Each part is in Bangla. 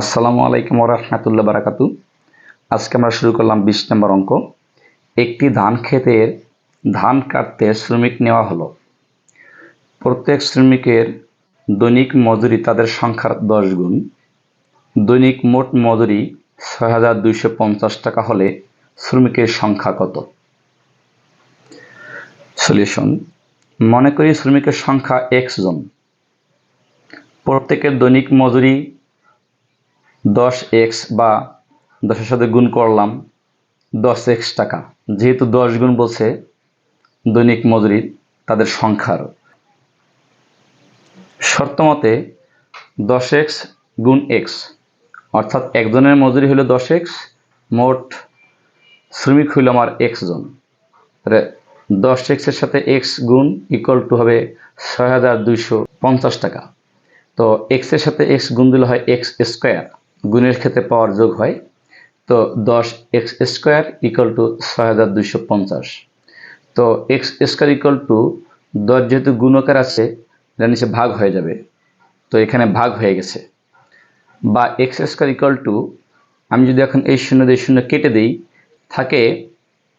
আসসালামু আলাইকুম রহমতুল্লাহ বারাকাতু। আজকে আমরা শুরু করলাম বিশ নম্বর অঙ্ক। একটি ধান ক্ষেতের ধান কাটতে শ্রমিক নেওয়া হলো। প্রত্যেক শ্রমিকের দৈনিক মজুরি তাদের সংখ্যার দশ গুণ। দৈনিক মোট মজুরি ছয় হাজার দুইশো পঞ্চাশ টাকা হলে শ্রমিকের সংখ্যা কত? সলিউশন মনে করি শ্রমিকের সংখ্যা এক্স জন। প্রত্যেকের দৈনিক মজুরি দশ এক্স বা দশের সাথে গুণ করলাম দশ এক্স টাকা। যেহেতু দশ গুণ বলছে দৈনিক মজুরি, তাদের সংখ্যার শর্ত মতে দশ এক্স গুণ এক্স, অর্থাৎ একজনের মজুরি হলো দশ এক্স, মোট শ্রমিক হইল আমার এক্স জন। দশ এক্সের সাথে এক্স গুণ ইকুয়াল টু হবে ছয় হাজার দুইশো পঞ্চাশ টাকা। তো এক্সের সাথে এক্স গুণ দিলে হয় এক্স স্কোয়ার। গুণের ক্ষেত্রে পাওয়ার যোগ হয়, তো দশ এক্স স্কোয়ার ইকুয়াল টু ছয় হাজার দুইশো পঞ্চাশ। তো এক্স স্কোয়ার ইকুয়াল টু দশ যেহেতু গুণকার আছে এটা নিচে ভাগ হয়ে যাবে। তো এখানে ভাগ হয়ে গেছে। বা এক্স স্কোয়ার ইকুয়াল টু আমি যদি এখন এই শূন্য দিয়ে শূন্য কেটে দিই, থাকে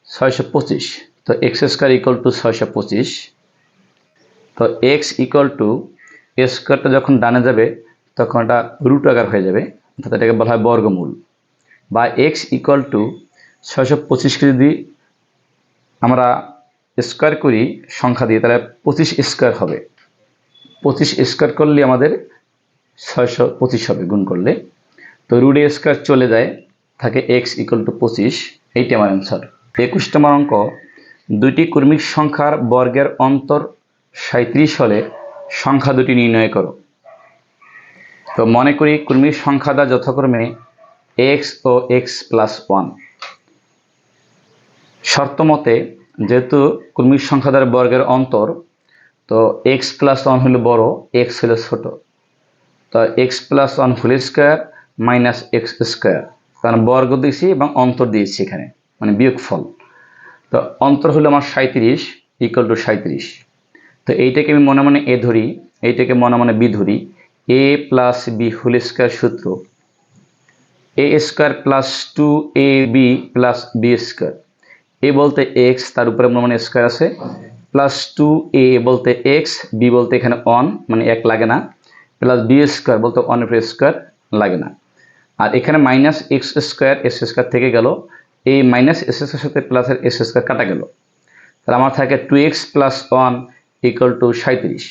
ছয়শো পঁচিশ। তো এক্স স্কোয়ার ইকুয়াল টু ছয়শো পঁচিশ। তো এক্স ইকুয়াল টু স্কোয়ারটা যখন ডানে যাবে, তখন এটা রুট আকার হয়ে যাবে। অর্থাৎ এটাকে বলা হয় বর্গমূল। বা এক্স ইকুয়াল টু ছয়শো পঁচিশকে যদি আমরা স্কোয়ার করি, সংখ্যা দিয়ে, তাহলে পঁচিশ স্কোয়ার হবে। পঁচিশ স্কোয়ার করলে আমাদের ছয়শো পঁচিশ হবে গুণ করলে। তো রুডে স্কোয়ার চলে যায়, থাকে এক্স ইকুয়াল টু পঁচিশ, এইটি আমার অ্যান্সার একুশ নম্বর অঙ্ক, দুইটি কর্মিক সংখ্যার বর্গের অন্তর সাঁত্রিশ হলে সংখ্যা দুটি নির্ণয় করো। তো মনে করি কর্মীর সংখ্যাটা যথাক্রমে এক্স ও এক্স প্লাস ওয়ান শর্ত মতে, যেহেতু কর্মীর সংখ্যাদার বর্গের অন্তর, তো এক্স প্লাস ওয়ান হলো বড় এক্স হলো ছোট। তো X plus one whole square minus X square কারণ বর্গ দিয়েছি এবং অন্তর দিয়েছি এখানে মানে বিয়োগফল। তো অন্তর হলো আমার সাঁত্রিশ ইকুয়াল টু সাঁত্রিশ তো এইটাকে আমি মনে মনে এ ধরি, এইটাকে মনে মনে বি ধরি। A plus B whole square সূত্র। A square plus two A B plus B square A বলতে এক্স তার উপরে মনে স্কোয়ার আছে। প্লাস টু এ বলতে এক্স বি বলতে এখানে অন মানে এক লাগে না। প্লাস বি স্কোয়ার বলতে অন স্কোয়ার লাগে না। আর এখানে minus X square S square থেকে গেল। এই মাইনাস এস স্কোয়ার সাথে প্লাসের এস স্কোয়ার কাটা গেল। তাহলে আমার থাকে two X plus one equal to সাঁত্রিশ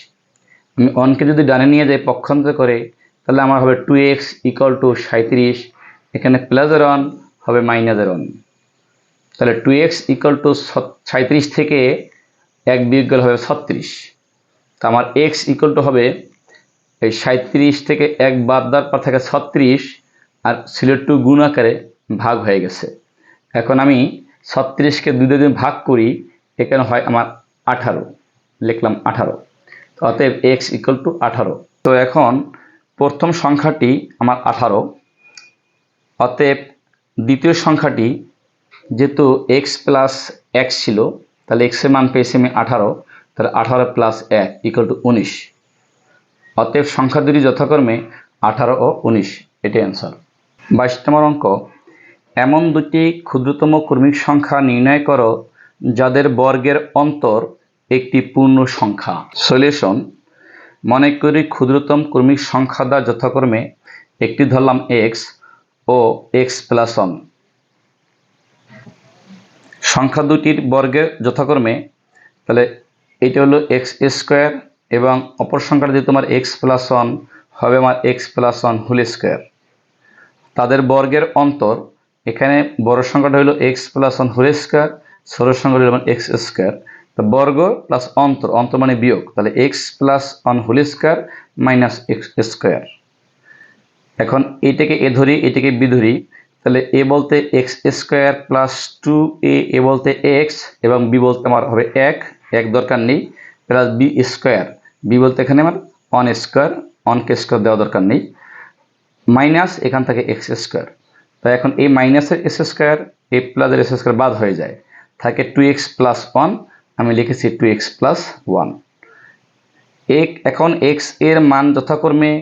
আমি অনকে যদি ডানে নিয়ে যাই পক্ষান্তর করে, তাহলে আমার হবে টু এক্স ইকুয়াল টু সাঁত্রিশ এখানে প্লাসের ওয়ান হবে মাইনাসের ওয়ান তাহলে টু এক্স ইকুয়াল টু সাঁত্রিশ থেকে এক বিয়োগ হবে ছত্রিশ। তা আমার এক্স ইকুয়াল টু হবে এই সাঁত্রিশ থেকে এক বাদ দেওয়ার পর থেকে ছত্রিশ, আর ছিল টু গুণ আকারে ভাগ হয়ে গেছে। এখন আমি ছত্রিশকে দুই দিন ভাগ করি, এখানে হয় আমার আঠারো, লিখলাম আঠারো। অতএব এক্স ইকুয়াল টু আঠারো। তো এখন প্রথম সংখ্যাটি আমার আঠারো। অতএব দ্বিতীয় সংখ্যাটি যেহেতু এক্স প্লাস এক ছিল, তাহলে এক্সের মান পেয়েছি আমি আঠারো, তাহলে আঠারো প্লাস এক ইকুয়াল টু উনিশ। অতএব সংখ্যা দুটি যথাক্রমে আঠারো ও উনিশ এটি অ্যান্সার বাইশ নম্বর অঙ্ক, এমন দুটি ক্ষুদ্রতম কর্মিক সংখ্যা নির্ণয় করো যাদের বর্গের অন্তর একটি পূর্ণ সংখ্যা। সলিউশন, মনে করি ক্ষুদ্রতম কর্মিক সংখ্যা দ্বারা যথাক্রমে একটি ধরলাম এক্স ও এক্স প্লাস ওয়ান সংখ্যা দুটির বর্গের যথাক্রমে, তাহলে এটা হলো এক্স স্কোয়ার এবং অপর সংখ্যাটা যদি তোমার এক্স প্লাস ওয়ান হবে, আমার X plus one whole square তাদের বর্গের অন্তর, এখানে বড় সংখ্যাটা হলো X plus one whole square ছোট সংখ্যাটা হলো এক্স স্কোয়ার বর্গ প্লাস অন্তর অন্তর মানে বিয়োগ। তাহলে X plus one whole square minus X square. এখন এটাকে এ ধরি, এটাকে বি ধরি, তাহলে এ বলতে X square plus two A A বলতে এক্স এবং বি বলতে আমার হবে এক এক দরকার নেই, প্লাস বি স্কোয়ার। বি বলতে এখানে আমার অন স্কোয়ার, অনকে স্কোয়ার দেওয়া দরকার নেই, মাইনাস এখান থেকে এক্স স্কোয়ার। তাই এখন এই মাইনাসের এস স্কোয়ার, এ প্লাসের এস স্কোয়ার বাদ হয়ে যায়। থাকে টু এক্স প্লাস ওয়ান আমি লিখেছি টু এক্স প্লাস ওয়ান। এক, এখন এক্সের মান যথাক্রমে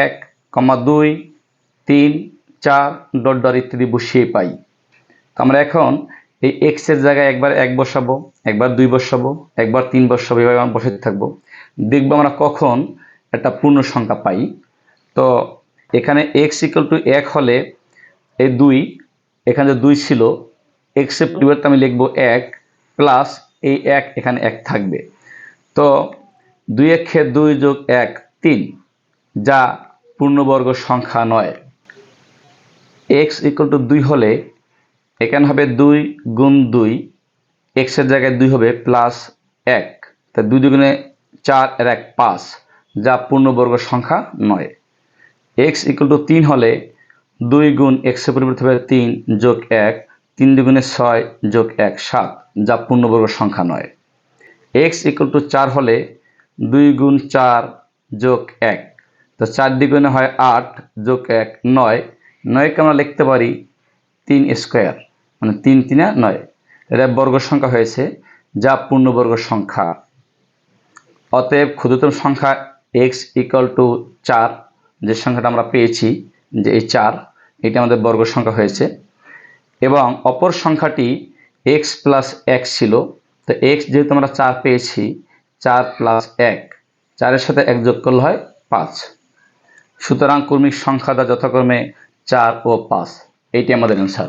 এক, কমা দুই, তিন, চার ডট ডট ইত্যাদি বসিয়ে পাই। তো আমরা এখন এই এক্সের জায়গায় একবার এক বসাবো, একবার দুই বসাবো, একবার তিন বসাবো, এভাবে আমরা বসে থাকব। দেখব আমরা কখন একটা পূর্ণ সংখ্যা পাই। তো এখানে এক্স ইকুয়াল টু এক হলে এই দুই, এখানে যে দুই ছিল এক্সের পরিবর্তে আমি লিখব এক প্লাস এই এক এখানে এক থাকবে। তো দুই এক দুই যোগ এক তিন, যা পূর্ণবর্গ সংখ্যা নয়। এক্স ইকুয়াল টু দুই হলে এখানে হবে দুই গুণ দুই এক্সের জায়গায় দুই হবে প্লাস এক। তা দুই দুগুণে চার এর এক পাঁচ, যা পূর্ণবর্গ সংখ্যা নয়। এক্স ইকুয়াল টু তিন হলে দুই গুণ এক্সের পরিবর্তে হবে তিন যোগ এক, তিন দুগুণে ছয় যোগ এক, সাত। যা পূর্ণবর্গ সংখ্যা নয়। এক্স ইকুয়াল টু চার হলে দুই গুণ চার যোগ এক। তো চার দ্বিগুণে হয় আট যোগ এক নয়। নয়কে আমরা লিখতে পারি তিন স্কোয়ার মানে তিন তিনা নয়। এটা বর্গ সংখ্যা হয়েছে যা পূর্ণবর্গ সংখ্যা। অতএব ক্ষুদ্রতম সংখ্যা এক্স ইকুয়াল টু চার, যে সংখ্যাটা আমরা পেয়েছি, যে এই চার, এটা আমাদের বর্গ সংখ্যা হয়েছে। এবং অপর সংখ্যাটি এক্স প্লাস এক ছিল, তো এক্স যেহেতু আমরা চার পেয়েছি, চার প্লাস এক, চারের সাথে এক যোগ করলে হয় পাঁচ। সুতরাং কর্মিক সংখ্যাটা যথাক্রমে চার ও পাঁচ, এইটি আমাদের অ্যান্সার